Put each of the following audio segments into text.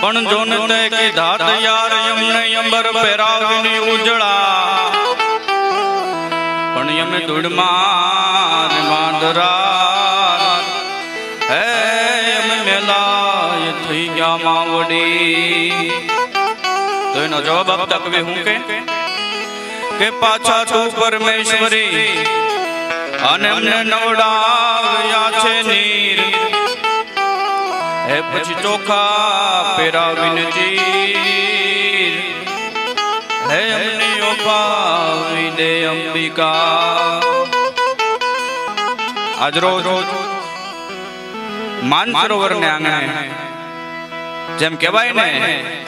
પણ જોન તે કીધા તૈયાર યમને અંબર પહેરાવીની ઉજળા. પણ યમે ધૂળમાં માંદરા. હે યમે મેલાય થઈ ગયા માવડી. તો એનો જવાબ આપતા કવિ હું કે? કે પાછા તું પરમેશ્વરી. અને અમને નવડાવ્યા છે નીર. હે પછી ચોખા પેરાવીને ચીર. હે અમને ઓપાવી દે અંબિકા. આજ રોજ માનસરોવર ને આંગણે જેમ કહેવાય ને,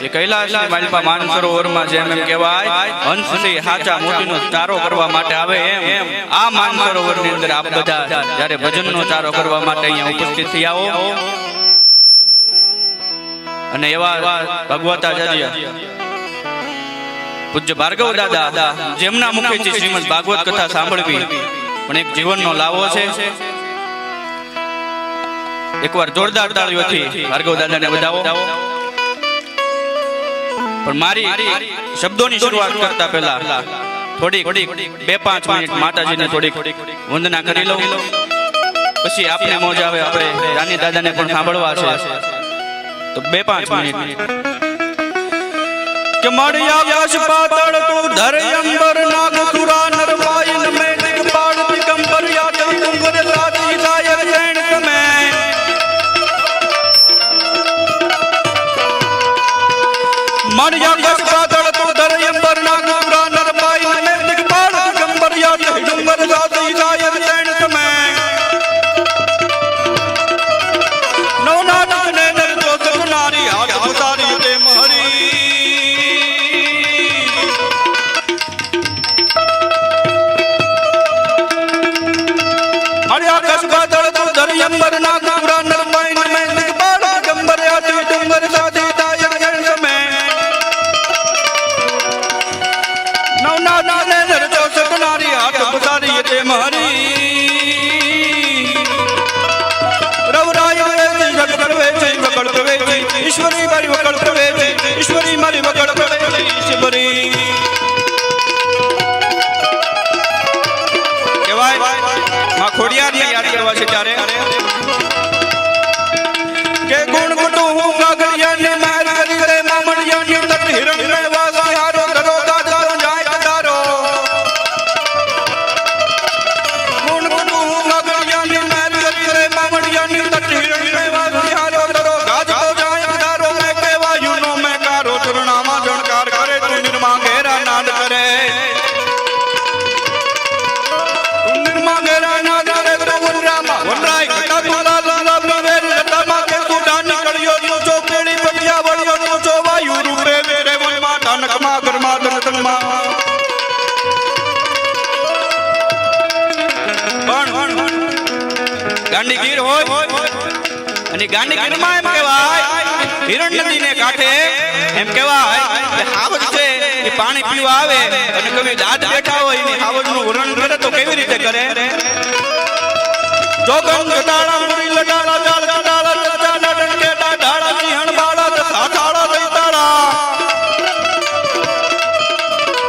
એ કૈલાસની માલિપા માનસરોવરમાં જેમ એમ કહેવાય હંસથી હાચા મોતીનો ચારો કરવા માટે આવે એમ. આ માનસરોવરની અંદર આપ બધા જ્યારે ભજનનો ચારો કરવા માટે અહીંયા ઉપસ્થિત થઈ આવો અને એવા ભગવતાચાર્ય પૂજ્ય ભાર્ગવ દાદા, જેમના મુખેથી શ્રીમદ ભાગવત કથા સાંભળવી, પણ એક જીવનનો લાવો છે. એકવાર જોરદાર તાળીઓથી ભાર્ગવ દાદાને વધાવો. પણ મારી શબ્દોની શરૂઆત કરતા પહેલા થોડીક બે પાંચ મિનિટ માતાજીને થોડીક વંદના કરી લઉં. પછી આપને મોજ આવે આપણે રાની દાદાને પણ સાંભળવા છે. તો બે પાંચ મિનિટ. કે મળી આવ્યા પાતળ તું ધર અંબર નાગ સુરા નરમાય Everybody પણ ગાંડી ગીર હોય અને ગાંડી ગીરમાં એમ કહેવાય હિરણ નદી ને કાંઠે એમ કહેવાય હાવજ છે એ પાણી પીવા આવે અને કવિ દાદ બેઠા હોય એની ને હાવજનું વર્ણન કરે તો કેવી રીતે કરે? જોગમ ગડાળા મુરી લડાળા જાળ ગડાળા ચચાડા ડંકેડા ઢાળા સિંહણ, બાળા, દસા, થાળા, દૈતાળા.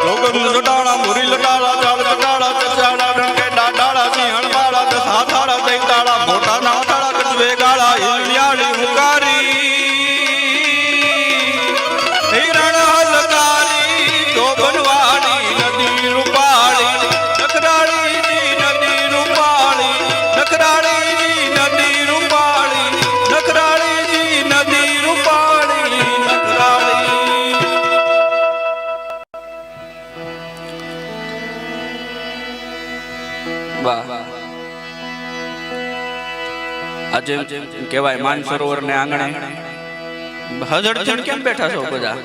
જોગમ લડાળા મુરી લડાળા જાળ આજે કહેવાય માનસરોવર ને આંગણે. હજડ કેમ બેઠા છો બધા?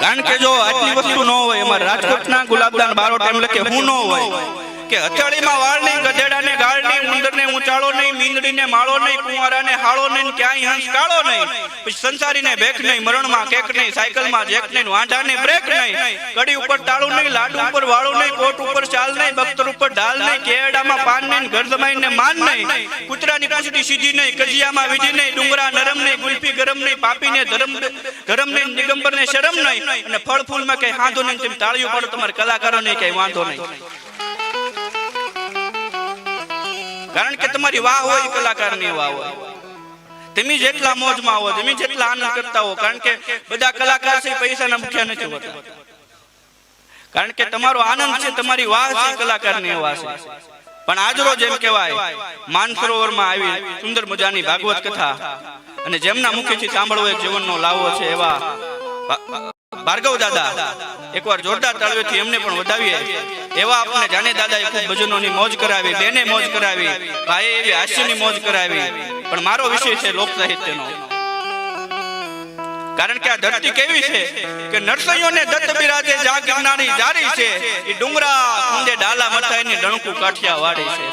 કારણ કે જો આટલી વસ્તુ ન હોય, અમારે રાજકોટના ગુલાબદાન બારોટ એમ લખે હું ન હોય. કે હથેળીમાં નહીં, ગધેડાને ગાળની ઉંદરને ઊંચાળો નહીં મીંદડી ને માળો નહીં, કુંવારાને હાળો નહીં ને ક્યાંય હંસ કાળો નહીં. પછી સંસારીને ભેખ નહીં, મરણમાં કેક નહીં, સાયકલમાં જેક નહીં, વાંઢાને બ્રેક નહીં. કડી ઉપર તાળું નહીં, લાડુ ઉપર વાળું નહીં, કોટ ઉપર ચાલ નહીં બખ્તર ઉપર ઢાલ નહીં કેડામાં પાન નહીં, ઘર જમાઈને માન નહીં. કૂતરાની પૂંછડી સીધી નહીં, કજિયામાં વીજી નહીં, ડુંગરા નરમ નહીં, ગુલ્ફી ગરમ નહીં, પાપીને ધરમ ગરમ નહીં દિગંબરને શરમ નહીં. અને ફળ ફૂલમાં કઈ હાંધો નહીં, તેમ તાળીઓ પાડો તમારા કલાકારોને કઈ વાંધો નહીં. કારણ કે તમારી વાહ હોય કલાકારની વાહ હોય. તમે જેટલા મોજમાં હો, તમે જેટલા આનંદ કરતા હો, કારણ કે બધા કલાકાર છે પૈસાના મુખ્ય નથી હોતા. કારણ કે તમારો આનંદ છે, તમારી વાહ છે કલાકારની વાહ છે. પણ આજરોજ એમ કહેવાય, માનસરોવરમાં આવી સુંદર મજાની ભાગવત કથા. અને જેમના મુખેથી સાંભળવો એ જીવનનો લાવો છે એવા ભાર્ગવ દાદા, એકવાર જોરદાર તાળવેથી એમને પણ વધાવીએ. એવા આપણને જાને દાદાએ ખૂબ ભજનોની મોજ કરાવી, બેને મોજ કરાવી, ભાઈએ એવી હાસ્યની મોજ કરાવી. પણ મારો વિષય છે લોક સાહિત્યનો. કારણ કે આ ધરતી કેવી છે કે નરસૈયોને દત્ત બિરાજે જાગનારી જારી છે એ ડુંગરા ઊંડે ડાલા મથાઈની ડણકું કાઠિયા વાડી છે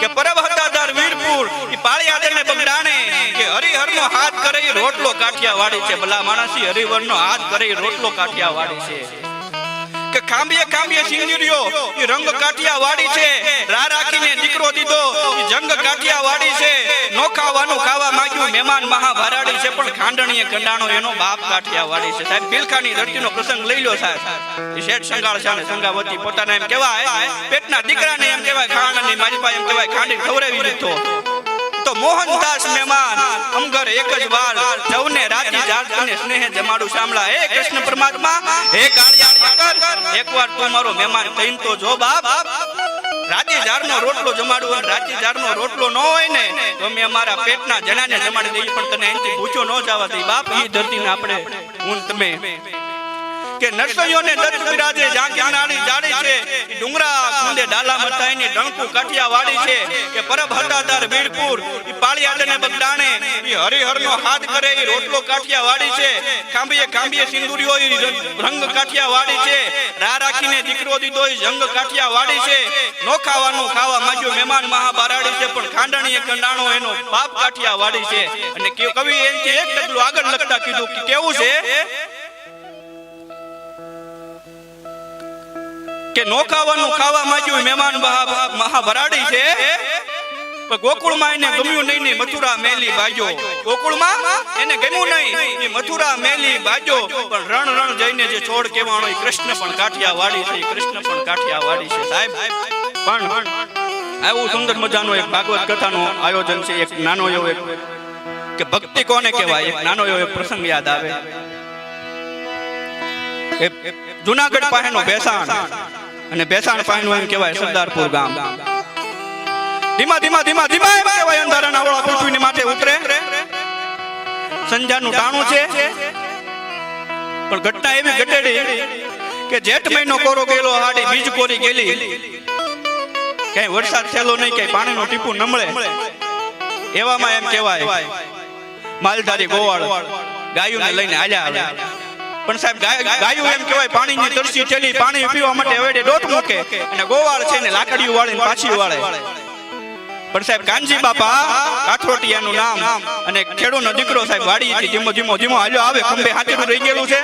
કે પરબ હતાદાર વીરપુર ઈ પાળિયાદર ને બગડાણે કે હરિહરનો હાથ કરે રોટલો કાઠિયા વાડી છે. ભલા માણસી હરિહરનો હાથ કરે રોટલો કાઠિયા વાડી છે. કે ખાંભીએ ખાંભીએ સિંદુરિયો એ રંગ કાઠિયા વાડી છે. રા રાખીને દીકરો દીધો, એ જંગ કાઠિયા વાડી છે. નો ખાવાનું ખાવા માંગ્યું, મહેમાન મહાભારાડી છે, પણ ખાંડણીએ કંડાણો, એનો બાપ કાઠિયા વાડી છે. સાહેબ બિલખાની ધરતીનો પ્રસંગ લઈ લો, સાહેબ. એ શેઠ સંગાળ છે સંગાવતી પોતાના એમ કહેવાય, પેટના દીકરાને એમ કહેવાય, ખાંડની મારી પાસે એમ કહેવાય, ખાંડી ખવડાવી દીધો. તો મોહનદાસ મહેમાન અમગર એક જ વાર સૌને રાજી જાત જાતને સ્નેહ જમાડું સાંભળા હે કૃષ્ણ પરમાત્મા, હે કાળિયા એકવાર તું મારો મહેમાન થઈને તો જો બાપ. રાતી જારનો રોટલો જમાડું અને રાતી જારનો રોટલો ન હોય ને, તો મેં અમારા પેટના જણાને જમાડી દઈએ, પણ તને અહીંથી ભૂખ્યો ન જવા દઈ બાપ એ ધરતીને આપણે, હું તમે. કે નરસૈયોને દર્શ બિરાજે છે ઈ ડુંગરા ડાલા મતાઈની ડણકુ કાઠિયા વાડી છે કે પરબ વીરપુર, ઈ પાળિયાદને બગડાણે ઈ હરિહરનો હાથ કરે, ઈ રોટલો કાઠિયા વાડી છે. ખાંભીએ ખાંભીએ સિંદુરીઓ ઈ રંગ કાઠિયા વાડી છે. રા રાખીને દીકરો દીધો ઈ જંગ કાઠિયા વાડી છે. નો ખાવાનું ખાવા માંગ્યું મહેમાન મહાબારાડી છે, પણ ખાંડણીએ કંડાણો એનો બાપ કાઠિયા વાડી છે. અને કવિ એનથી એક ડગલું આગળ લખતા કીધું કે કેવું છે? કે નો ખાવાનું ખાવા માંગ્યું મહેમાન મહા- મહાભરાડી છે. ગોકુળમાં એને ગમ્યું નહીં ને મથુરા મેલી બાજો ગોકુળમાં એને ગમ્યું નહીં મથુરા મેલી બાજો પણ રણ રણ જઈને જે છોડ કેવાનો એ કૃષ્ણ પણ કાઠિયા વાડી છે, કૃષ્ણ પણ કાઠિયા વાડી છે, સાહેબ. પણ આવું સુંદર મજાનું એક ભાગવત કથાનું આયોજન છે, એક નાનો એવો એક કે ભક્તિ કોને કહેવાય? એક નાનો એવો પ્રસંગ યાદ આવે. જુનાગઢ પાસેનો બેસાણ અને બેસાણ પાસેનું એમ કહેવાય સરદારપુર ગામ. ધીમા ધીમા ધીમા ધીમા એમ કહેવાય અંધારાના ઓળા પૃથ્વીની માથે ઉતરે. સંજાનું ટાણું છે. પણ ઘટના એવી ઘટેડી કે જેઠ મહિનો કોરો ગયેલો, હાડી બીજ કોરી ગયેલી. ક્યાંય વરસાદ થયેલો નહીં, ક્યાંય પાણીનું ટીપું ન મળે. એવામાં એમ કહેવાય, માલધારી ગોવાળ ગાયોને લઈને આલ્યા આવે. પણ સાહેબ ગાયું એમ કહેવાય પાણીની તરસી થેલી પાણી પીવા માટે હવેડે ડોટ મૂકે. અને ગોવાળ છે ને લાકડીઓ વાળે પાછી વાળે. પણ સાહેબ કાનજી બાપા કાથરોટિયાનું નામ અને ખેડૂતનો દીકરો સાહેબ વાડી ધીમો ધીમો ધીમો હાલ્યો આવે ખંભે હાથેરું રહી ગયેલું છે.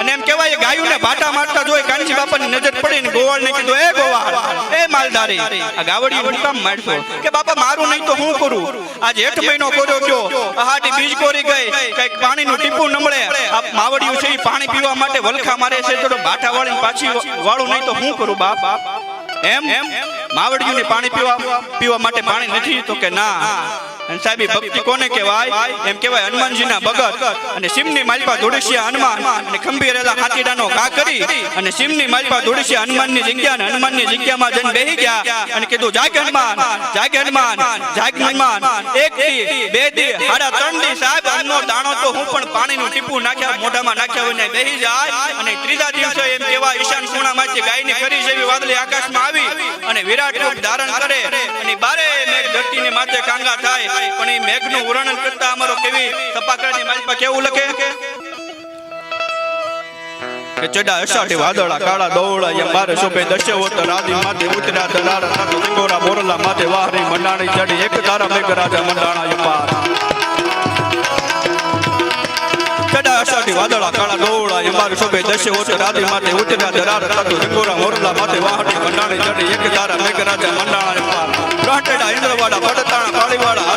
અને એમ કહેવાય ગાયુંને ભાટા મારતા જોઈ કાનજી બાપાની નજર પડી ને ગોવાળને કીધું, એ ગોવાળ, એ માલધારી. આ ગાવડી કામ મારશો? કે બાપા, મારું નહીં તો હું કરું? આ જેઠ મહિનો કોર્યો ગયો. આ હાડી બીજ કોરી ગઈ. કંઈક પાણીનું ટીપું નમળે. આ માવડિયું છે એ પાણી પીવા માટે વલખા મારે છે. તો ભાટા વાળી પાછી વાળું નહીં તો હું કરું, બાપ? એમ? માવડિયું પાણી પીવા પીવા માટે પાણી નથી? તો કે ના. અને સાહેબ ભક્તિ કોને કહેવાય? એમ કહેવાય હનુમાનજીના ભગત. અને સિમની માલપા ધોળસિયા હનુમાન અને ખંભી રહેલા હાથીડાનો ઘા કરી અને સિમની માલપા ધોળસિયા હનુમાનની જગ્યા અને હનુમાનની જગ્યામાં જઈને બેહી ગયા અને કીધું જાગ હનુમાન જાગ હનુમાન જાગ હનુમાન. એક દી બે દી સાડા ત્રણ દી સાહેબ અન્નો દાણો તો હું પણ પાણીનું ટીપું નાખ્યા, મોઢામાં નાખ્યા હોય ને જાય. અને ત્રીજા દિવસે એમ કેવા ઈશાન ખૂણામાંથી ગાયની કરી જેવી વાદળી આકાશમાં આવી અને વિરાટ રૂપ ધારણ કરે. અને બારે મેઘ ધરતીને માથે કાંગા થાય. પણ એ મેઘનું વર્ણન કરતા અમારો કેવી સપાકરાની માલિકા કેવું લખે? ચડા વાદળા, કાળા દોવળા યમ બાર શોભે દશ્ય હોત રાધી માથે એક તારા મેઘ વાદળા, કાળા ડોળા એમાર શોભે દશે ઓટ રાધી માટે ઉતર્યા દરાર થતું જંગોરા મોરલા માથે વાહટી મંડાણી ચડી એક તારા મેઘ રાજા મંડાણા પાર. રાટેડા, ઇન્દ્રવાડા પડતાણા કાળીવાડા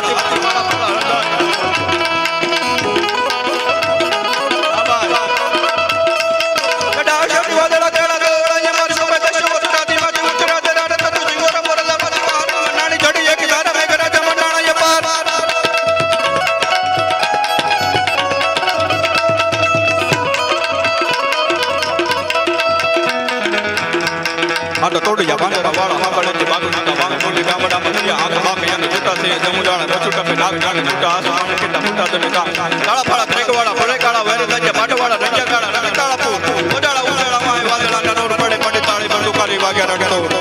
તોડિયા પાંદરા વાળા હાંભળે છે બાગુ નાકા બાગ મોલી ગામડા મંદિયા હાથ બાક અને છૂટા છે જાણે રચુટા પે નાગ જાણે, છૂટા આસમાને કેટલા મોટા તને કા કાળા ફાળા ત્રેકવાળા ફળે કાળા વેરે દાજ્યા પાટવાળા રંજા કાળા રંગ કાળા પૂ ઉડાળા ઉડાળા માય વાદળા ના પડે પડે, તાળી બંદુકારી વાગ્યા રગતો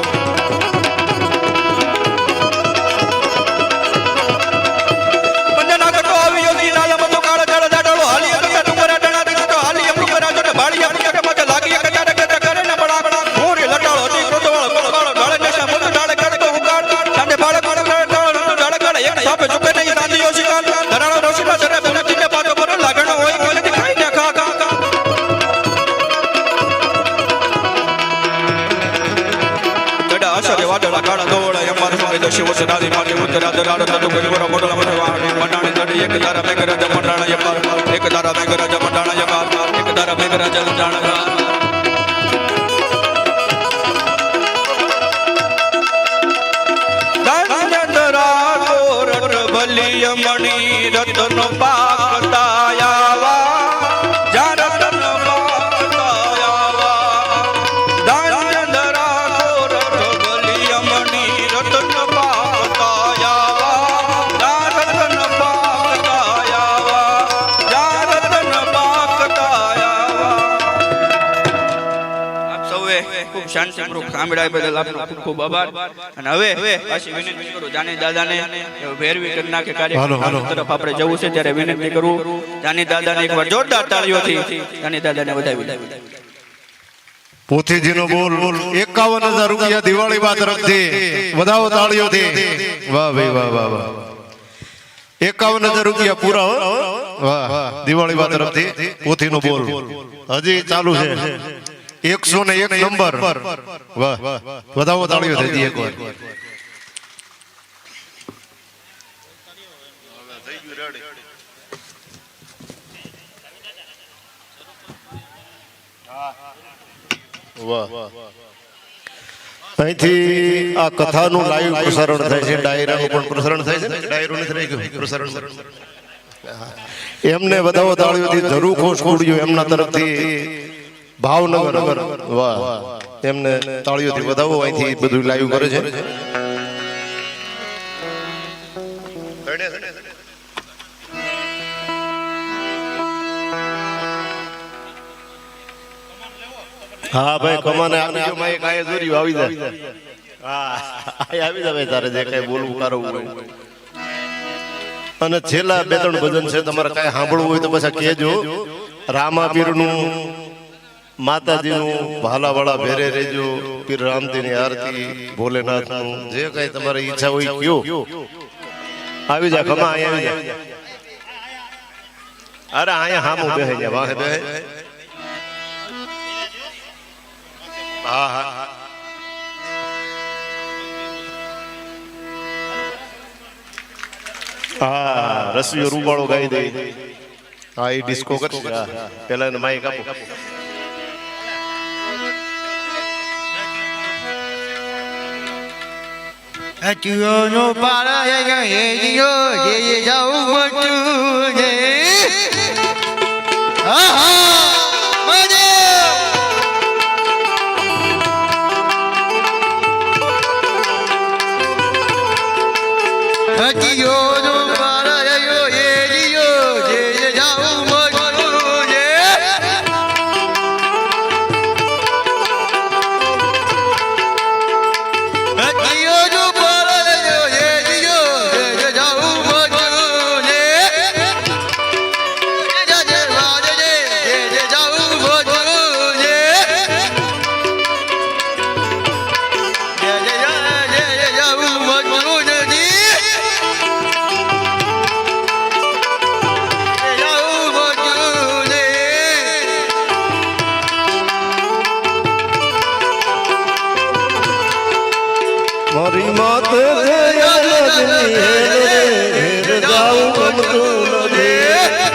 દરાડ એક તારા મેઘ રાજા મંડાણા યપાર એક એક તારા મેઘ રાજા મંડાણા દાનંદરા કોરટ મણી રતન પાકતાયાવા સાંભળ્યા બદલ આપનો ખૂબ ખૂબ આભાર. અને હવે પાછી વિનંતી કરું જાની દાદાને ભેરવી કરી નાખે. કાર્યક્રમ. તરફ આપણે જવું છે ત્યારે વિનંતી કરું જાની દાદાને એકવાર જોરદાર તાળીઓથી જાની દાદાને વધાવી પોથીજીનો બોલ એકાવન હજાર રૂપિયા દિવાળી બા તરફથી વધાવો તાળીઓથી. વાહ ભાઈ વાહ વાહ વાહ. એકાવન હજાર રૂપિયા પૂરા વાહ દિવાળી બા તરફથી પોથીનો બોલ. હજી ચાલુ છે. એકસો ને એક નંબર. વાહ વધાવો તાળીઓ થઈ એક એકવાર. અહીંથી આ કથાનું લાઈવ પ્રસારણ થાય છે, ડાયરાનું પણ પ્રસારણ થાય છે ડાયરો નથી રહી ગયું પ્રસારણ. એમને વધાવો તાળીઓથી જરૂર ખોશ ખોડ્યું એમના તરફથી ભાવનગર. વાહ. એમને તાળીઓથી વધાવો અહીંથી બધું લાઈવ કરે છે. હા ભાઈ કમાને આપી જો માય કાય જોરી આવી જાય હા. આવી જાય તારે જે કઈ બોલવું કરવું અને છેલ્લા બે ત્રણ ભજન છે તમારે કાંઈ સાંભળવું હોય તો પછી કહેજો. રામાપીરનું માતાજીનું ભાલાવાળા ભેરે રેજો પીર રામજીની આરતી ભોલેનાથનું જે કઈ તમારી ઈચ્છા હોય કયો. આવી જા ખમા અહીંયા આવી જા. અરે અહીંયા હામું બેહી જા વાહે બેહે હા હા. હા રસિયો રૂબાળો ગાઈ દે. હા એ ડિસ્કો કરશે. પેલા એને માઈક આપો. હચુઓનો પારા જે જાઉં મતું હા મોત ગયા જાઉં ગમતું નથી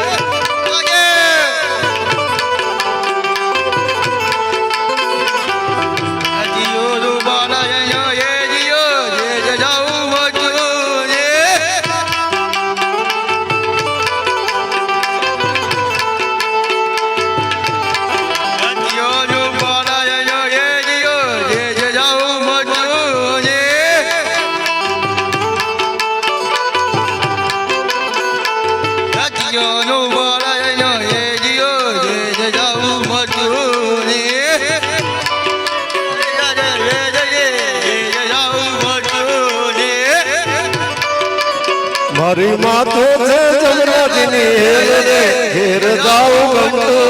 મારી માથો છે જમરાજની. હેર રે હેર જાઉં ગમતું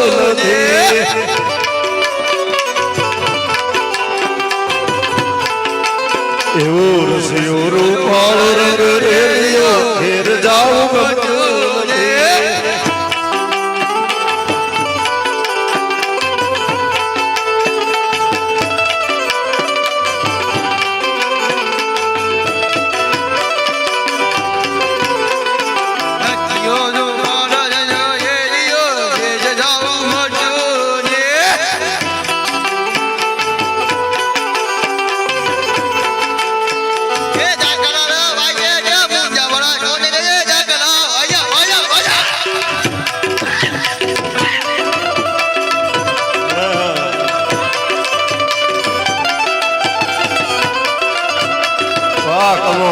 વાહ કમો